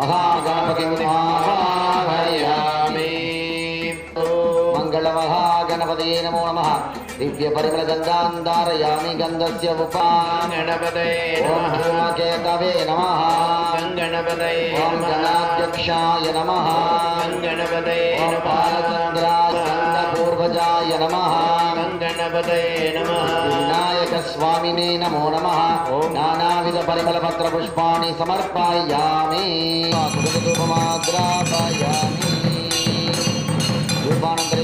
महागणपतिं आवाहयामि मङ्गलमहागणपतये नमो नमः दिव्यपरिमलगन्धान्धारयामि गन्धस्य उपा गणपतये ॐ नमः धूमकेतवे नमः गणपतये ॐ नमः गणाध्यक्षाय नमः गणपतये ॐ नमः बालचन्द्राय पूर्वजाय नमः గణపతయే నమ వినాయక స్వామినే నమో నమ నానావిధ పరిమళ పత్ర పుష్పాన్ని సమర్పయామి కుటుంబమాగ్రాపయామి రూపానంతరి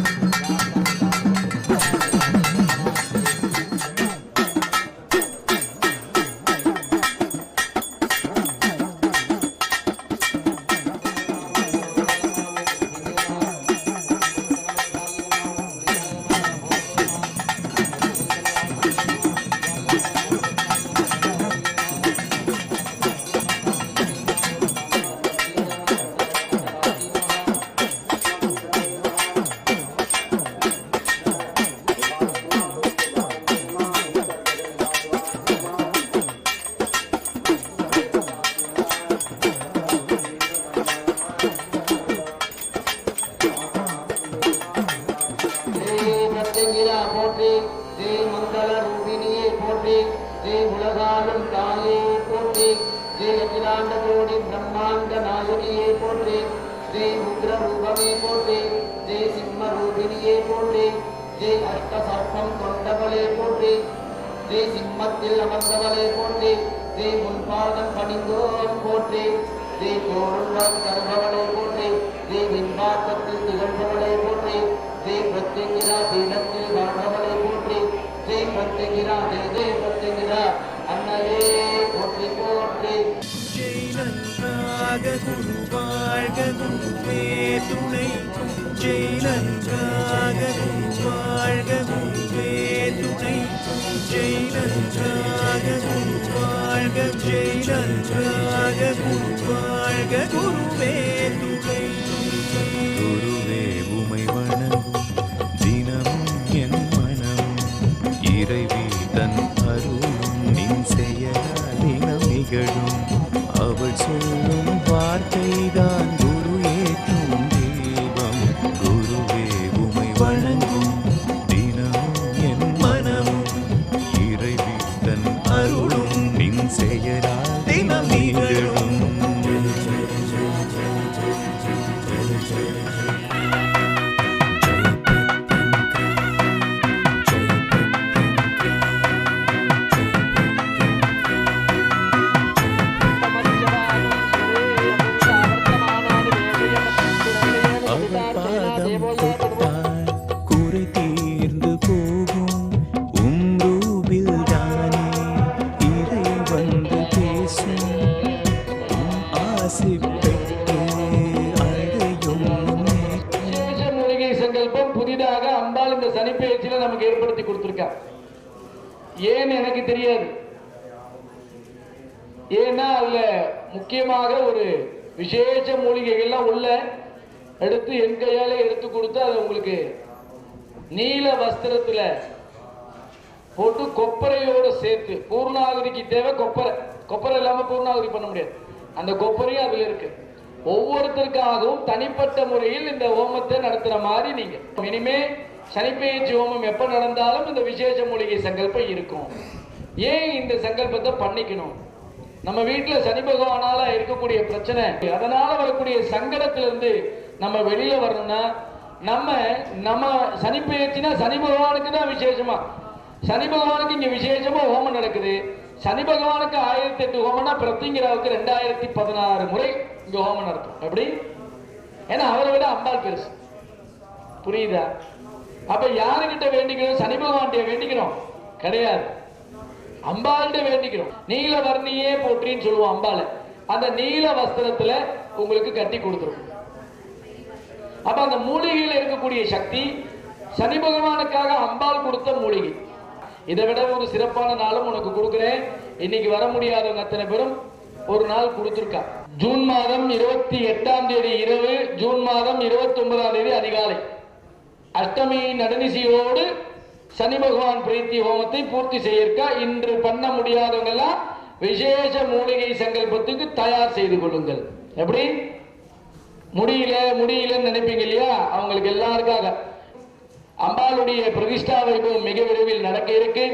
ஸ்ரீ அஷ்ட சர்ப்பம் கொண்டவளே போற்றி. ஸ்ரீ சிம்மத்தில் அமர்ந்தவளே போற்றி. ஸ்ரீ முன்பாதம் பணிந்தோம் போற்றி. ஸ்ரீ தோருள்வரம் தருபவளே போற்றி. ஸ்ரீ விண்பாக்கத்தில் திகழ்பவளே போற்றி. ஸ்ரீ பிரத்யங்கிரா பீடத்தில் வாழ்பவளை போற்றி. ஸ்ரீ பிரத்யங்கிரா தேதே ஜெய் பிரத்யங்கிரா அன்னையே போற்றி போற்றி. ஜெய் குரு வாழ்க குருவே துணை. ஜெய் நன்றாக குரு வாழ்க குருவே துணை ஜெய் நன்றாக குரு வாழ்க ஜெய் நன்றாக குரு வாழ்க குருவே கொப்பரையோட சேர்த்து பூர்ணாகுதிக்கு தேவை கொப்பரை. கொப்பரை இல்லாம பூர்ணாகுதி பண்ண முடியாது. அந்த கொப்பரையும் அதுல இருக்கு. ஒவ்வொருத்தருக்காகவும் தனிப்பட்ட முறையில் இந்த ஹோமத்தை நடத்துற மாதிரி நீங்க. இனிமே சனிப்பெயர்ச்சி ஹோமம் எப்ப நடந்தாலும் இந்த விசேஷ மூலிகை சங்கல்பம் இருக்கும். ஏன் இந்த சங்கல்பத்தை பண்ணிக்கணும்? நம்ம வீட்டுல சனி பகவானால இருக்கக்கூடிய பிரச்சனை. அதனால வரக்கூடிய சங்கடத்திலிருந்து நம்ம வெளியில வரணும்னா நம்ம நம்ம சனி பெயர்ச்சினா சனி பகவானுக்கு தான் விசேஷமா. சனி பகவானுக்கு இங்க விசேஷமா ஹோமம் நடக்குது. சனி பகவானுக்கு ஆயிரத்தி எட்டு ஹோமம்னா பிரத்திங்கிராவுக்கு ரெண்டாயிரத்தி பதினாறு முறை இங்க ஹோமம் நடக்கும் எப்படி? ஏன்னா அவரை விட அம்பாள் பெருசு. புரியுதா? அப்ப யாருகிட்ட வேண்டிக்கிறோம்? சனி பகவான்கிட்ட வேண்டிக்கிறோம்? கிடையாது. அம்பாள்கிட்ட வேண்டிக்கிறோம். நீல வர்ணியே போற்றின்னு சொல்லுவோம் அம்பாளை. அந்த நீல வஸ்திரத்துல உங்களுக்கு கட்டி கொடுத்துரும். அப்ப அந்த மூலிகையில இருக்கக்கூடிய சக்தி சனி பகவானுக்காக அம்பாள் கொடுத்த மூலிகை. இதை விட ஒரு சிறப்பான நாளும் உனக்கு கொடுக்குறேன். இன்னைக்கு வர முடியாதவங்க அத்தனை பேரும் ஒரு நாள் கொடுத்துருக்கா. ஜூன் மாதம் இருபத்தி எட்டாம் தேதி இரவு ஜூன் மாதம் இருபத்தி ஒன்பதாம் தேதி அதிகாலை. அஷ்டமி நடுநிசியோடு சனி பகவான் பிரீத்தி ஹோமத்தை பூர்த்தி செய்யிருக்கா. இன்று பண்ண முடியாதவங்க எல்லாம் விசேஷ மூலிகை சங்கல்பத்துக்கு தயார் செய்து கொள்ளுங்கள். எப்படி? முடியல முடியலன்னு நினைப்பீங்க இல்லையா? அவங்களுக்கு எல்லாருக்காக. அம்பாளுடைய பிரதிஷ்டா வைபவம் மிக விரைவில் நடக்க இருக்கு.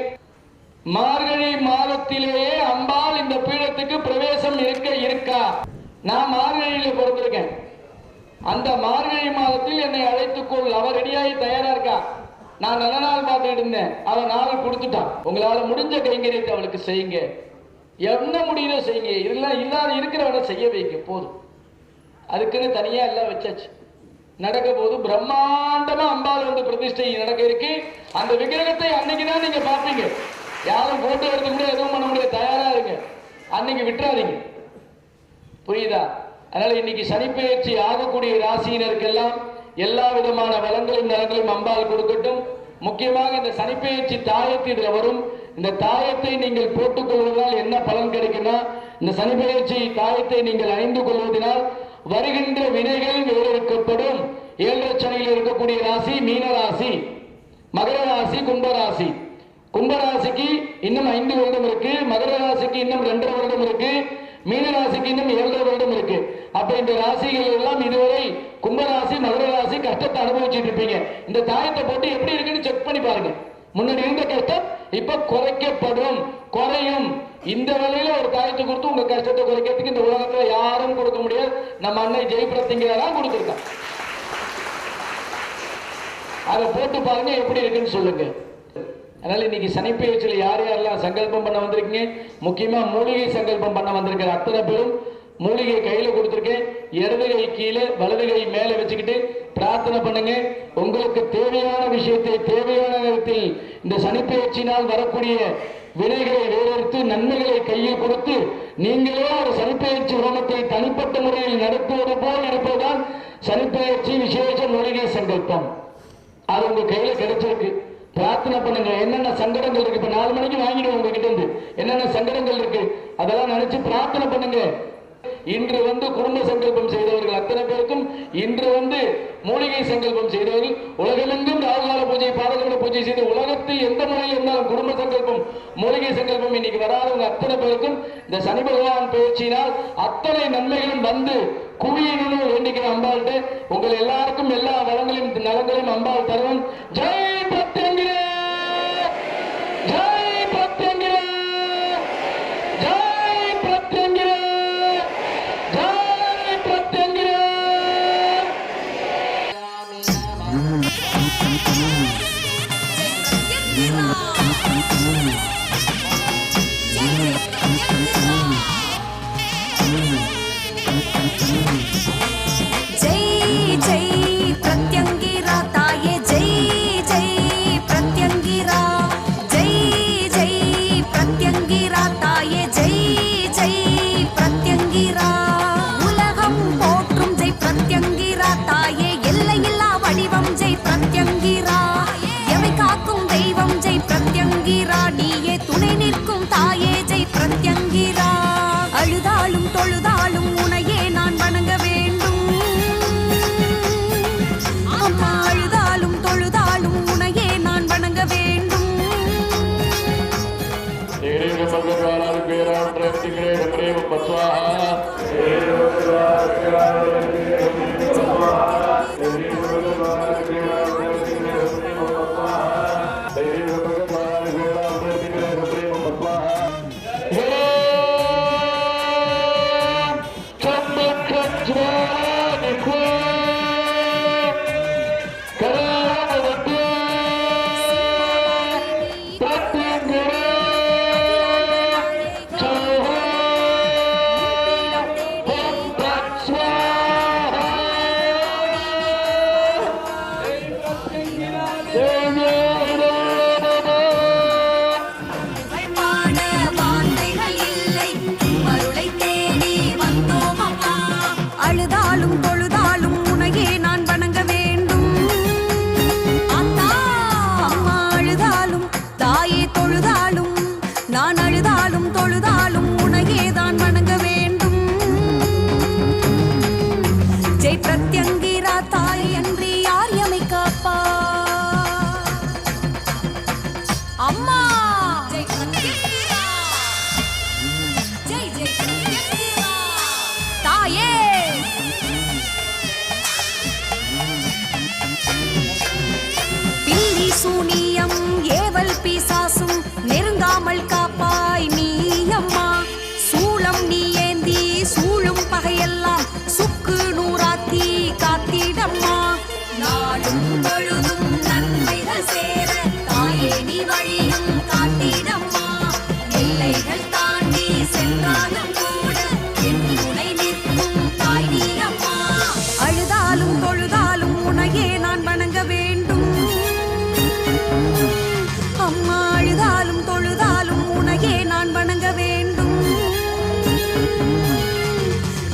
மார்கழி மாதத்திலேயே அம்பாள் இந்த பீடத்துக்கு பிரவேசம் இருக்க இருக்கா? நான் மார்கழியில பிறந்திருக்கேன். அந்த மார்கழி மாதத்தில் என்னை அழைத்துக்கொள் அவர் ரெடியாகி தயாரா இருக்கா? நான் நல்ல நாள் பார்த்துட்டு இருந்தேன். அவன் நாள் கொடுத்துட்டான் உங்களால முடிஞ்ச கைங்கரியத்தை அவளுக்கு செய்யுங்க. என்ன முடியுதோ செய்யுங்க. இதெல்லாம் இல்லாத இருக்கிறவனை செய்ய வைங்க. போதும். அதுக்குன்னு தனியா எல்லாம் வச்சாச்சு. நடக்க போது பிரம்மாண்டமா அம்பாள் வந்து பிரதிஷ்டை நடக்க இருக்கு. அந்த விக்கிரகத்தை அன்னைக்கு தான் நீங்க பார்ப்பீங்க. யாரும் போட்டோ எடுத்து கூட எதுவும் பண்ண முடியாது. தயாரா இருங்க. அன்னைக்கு விட்டுறாதீங்க. புரியுதா? அதனால இன்னைக்கு சனிப்பெயர்ச்சி ஆகக்கூடிய ராசியினருக்கெல்லாம் எல்லா விதமான வளங்களும் நலங்களும் அம்பாள் கொடுக்கட்டும். முக்கியமாக இந்த சனிப்பெயர்ச்சி தாயத்து இதுல வரும். இந்த தாயத்தை நீங்கள் போட்டுக் கொள்வதால் என்ன பலன் கிடைக்குன்னா இந்த சனிப்பெயர்ச்சி தாயத்தை நீங்கள் அணிந்து கொள்வதனால் வருகின்ற வினைகள் வேறறுக்கப்படும் ஏழரை இருக்கக்கூடிய ராசி மீன ராசி மகர ராசி கும்பராசி கும்பராசிக்கு இன்னும் ஐந்து வருடம் இருக்கு. மகர ராசிக்கு இன்னும் ரெண்டரை வருடம் இருக்கு. மீன ராசிக்கு இன்னும் ஏழரை வருடம் இருக்கு. அப்ப இந்த ராசிகள் எல்லாம் இதுவரை கும்பராசி மகர ராசி கஷ்டத்தை அனுபவிச்சுட்டு இருப்பீங்க. இந்த தாயத்தை போட்டு எப்படி இருக்குன்னு செக் பண்ணி பாருங்க. முன்னாடி இருந்த கஷ்டம் இப்ப குறைக்கப்படும். குறையும். இந்த வேலையில ஒரு தாயத்தை கொடுத்து உங்க கஷ்டத்தை குறைக்கிறதுக்கு இந்த உலகத்துல யாரும் கொடுக்க முடியாது நம்ம அண்ணன் ஜெயபிரத்திங்கிறதான் கொடுத்துருக்கோம் அதை போட்டு பாருங்க எப்படி இருக்குன்னு சொல்லுங்க. அதனால இன்னைக்கு சனிப்பெயர்ச்சியில் யார் யாரெல்லாம் சங்கல்பம் பண்ண வந்திருக்கீங்க? முக்கியமா மூலிகை சங்கல்பம் பண்ண வந்திருக்கிற அத்தனை பேரும் மூலிகை கையில கொடுத்துருக்கேன். இடது கை கீழே வலது கை மேல வச்சுக்கிட்டு பிரார்த்தனை பண்ணுங்க. உங்களுக்கு தேவையான விஷயத்தை தேவையான நேரத்தில் இந்த சனிப்பெயர்ச்சியினால் வரக்கூடிய வினைகளை வேறறுத்து நன்மைகளை கையில் கொடுத்து நீங்களே ஒரு சனிப்பெயர்ச்சி உரமத்தை தனிப்பட்ட முறையில் நடத்துவது போல் நடப்பதுதான் சனிப்பெயர்ச்சி விசேஷ மொழிகை சங்கல்பம். அது உங்க கையில கிடைச்சிருக்கு. பிரார்த்தனை பண்ணுங்க. என்னென்ன சங்கடங்கள் இருக்கு? இப்ப நாலு மணிக்கு வாங்கிடுவோம் உங்ககிட்ட இருந்து. என்னென்ன சங்கடங்கள் இருக்கு? அதெல்லாம் நினைச்சு பிரார்த்தனை பண்ணுங்க. இன்று வந்து குடும்ப சங்கல்பம் செய்தவர்கள் அத்தனை பேருக்கும் இன்று வந்து மூலிகை சங்கல்பம் செய்தவர்கள் உலகமெங்கும் ராகுகால பூஜை பாதகமல பூஜை செய்து உலகத்தில் எந்த முறையில் இருந்தாலும் குடும்ப சங்கல்பம் மூலிகை சங்கல்பம் இன்னைக்கு வராதவங்க அத்தனை பேருக்கும் இந்த சனி பகவான் பயிற்சியினால் அத்தனை நன்மைகளும் வந்து குவியணும்னு வேண்டிக்கிற அம்பாள்கிட்ட. உங்கள் எல்லாருக்கும் எல்லா வளங்களையும் நலங்களையும் அம்பாள் தருவோம். ஜெய் ஜெய் my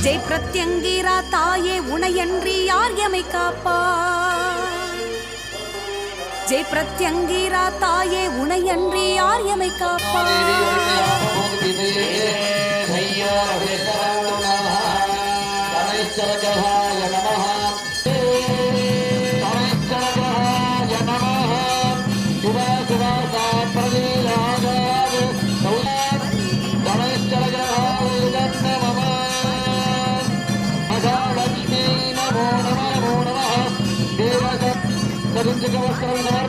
ஜெய் பிரத்யங்கீரா தாயே உனையன்றி யார் எமை காப்பா? ஜெய் பிரத்யங்கீரா தாயே உனையன்றி யார் எமை காப்பா? ஐயா Muchas gracias.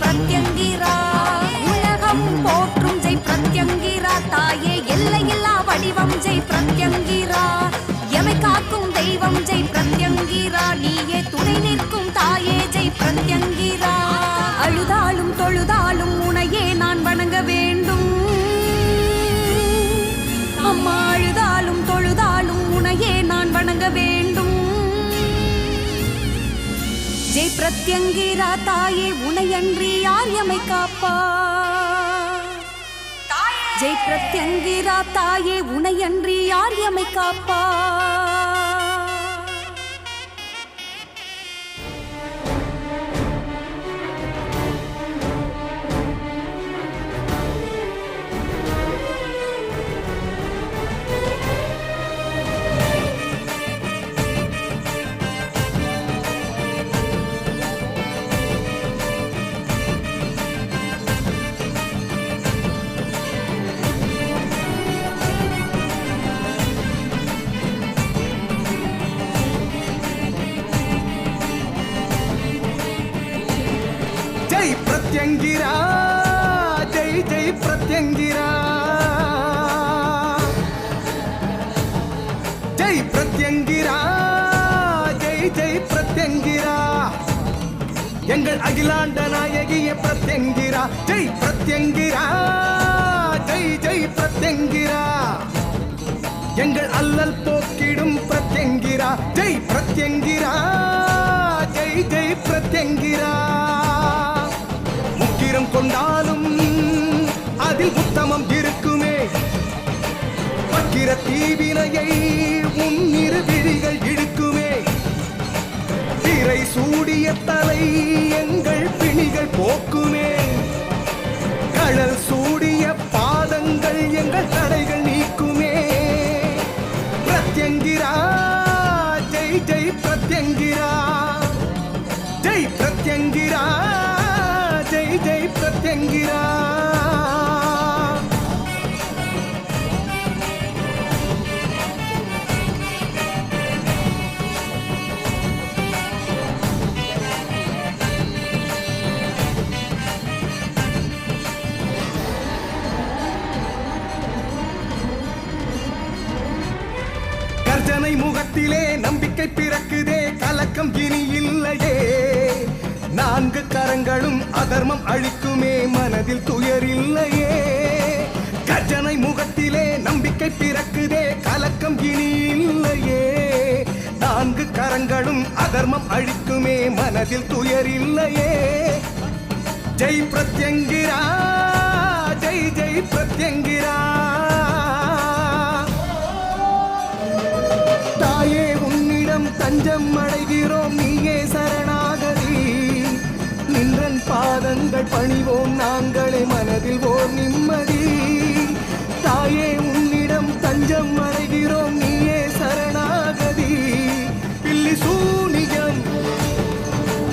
பிரத்யங்கிரா. உலகம் போற்றும் ஜெய் பிரத்யங்கிரா. தாயே எல்லையில்லா வடிவம் ஜெய் பிரத்யங்கிரா தாயே உனையன்றி யார் எமை காப்பா? ஜெய் பிரத்யங்கிரா தாயே உனையன்றி யார் எமை காப்பா? எங்கள் அகிலாண்ட நாயகிய பிரத்யங்கிரா. ஜெய் பிரத்யங்கிரா. ஜெய் ஜெய் பிரத்யங்கிரா. எங்கள் அல்லல் போக்கிடும் பிரத்யங்கிரா. ஜெய் பிரத்யங்கிரா. ஜெய் ஜெய் பிரத்யங்கிரா. முக்கிரம் கொண்டாலும் அதில் உத்தமம் இருக்குமே. பக்கிர தீவினையை உன்னிரு விழிகள் இழுக்கும். சூடிய தலை எங்கள் பிணிகள் போக்குமே. கடல் சூடி அதர்மம் அழிக்குமே மனதில் துயர் இல்லையே கர்ஜனை முகத்திலே நம்பிக்கை பிறக்குதே கலக்கம் இனி இல்லையே. நான்கு கரங்களும் அதர்மம் அழிக்குமே மனதில் துயர் இல்லையே ஜெய் பிரத்யங்கிரா ஜெய் ஜெய் பிரத்யங்கிரா. தாயே உன்னிடம் தஞ்சம் அடைகிறோம் நீயே சரணா. பாதங்கள் பணிவோம். நாங்களே மனதில் ஓர் நிம்மதி. தாயே உன்னிடம் தஞ்சம் அடைகிறோம். நீயே சரணாகதி. பில்லி சூனியம்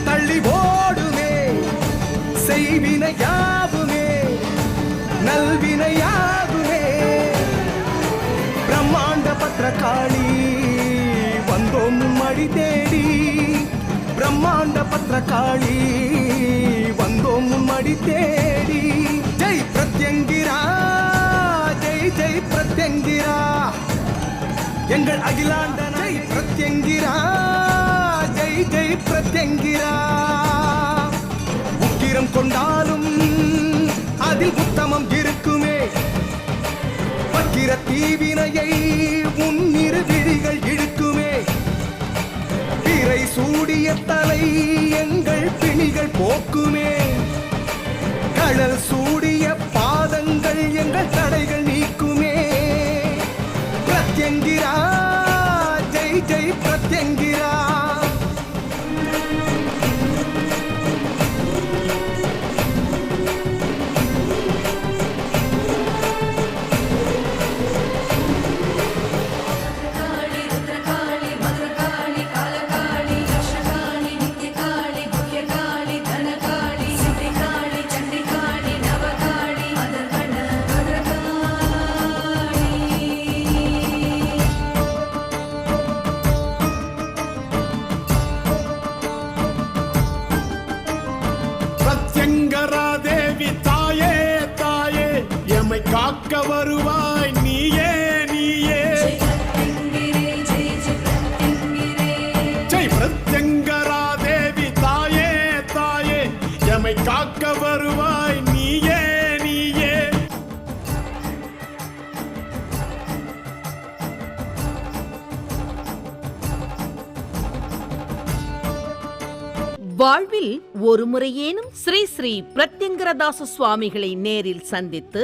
தள்ளி ஓடுமே. செய்வினை நல்வினையாகுமே நல்வினை யாவுமே. பிரம்மாண்ட பத்திரகாளி வந்தோம் மடி தேடி. பிரம்மாண்ட பத்திரகாளி வந்தோம் முன்மடி தேடி. ஜெய் பிரத்யங்கிரா ஜெய் ஜெய் பிரத்யங்கிரா. எங்கள் அகிலாண்ட ஜெய் பிரத்யங்கிரா ஜெய் ஜெய் பிரத்யங்கிரா. உக்கிரம் கொண்டாலும் அதில் உத்தமம் இருக்குமே. பக்கிர தீவினையை உன்னிரு விழிகள் பிணிகள் போக்குமே காக்க வருவாய். நீயே நீயே. ஜெய் பிரத்யங்கரா தேவி தாயே தாயே. எமை காக்க வருவாய். நீயே நீயே. வாழ்வில் ஒரு முறையேனும் ஸ்ரீ ஸ்ரீ பிரத்யங்கரதாச சுவாமிகளை நேரில் சந்தித்து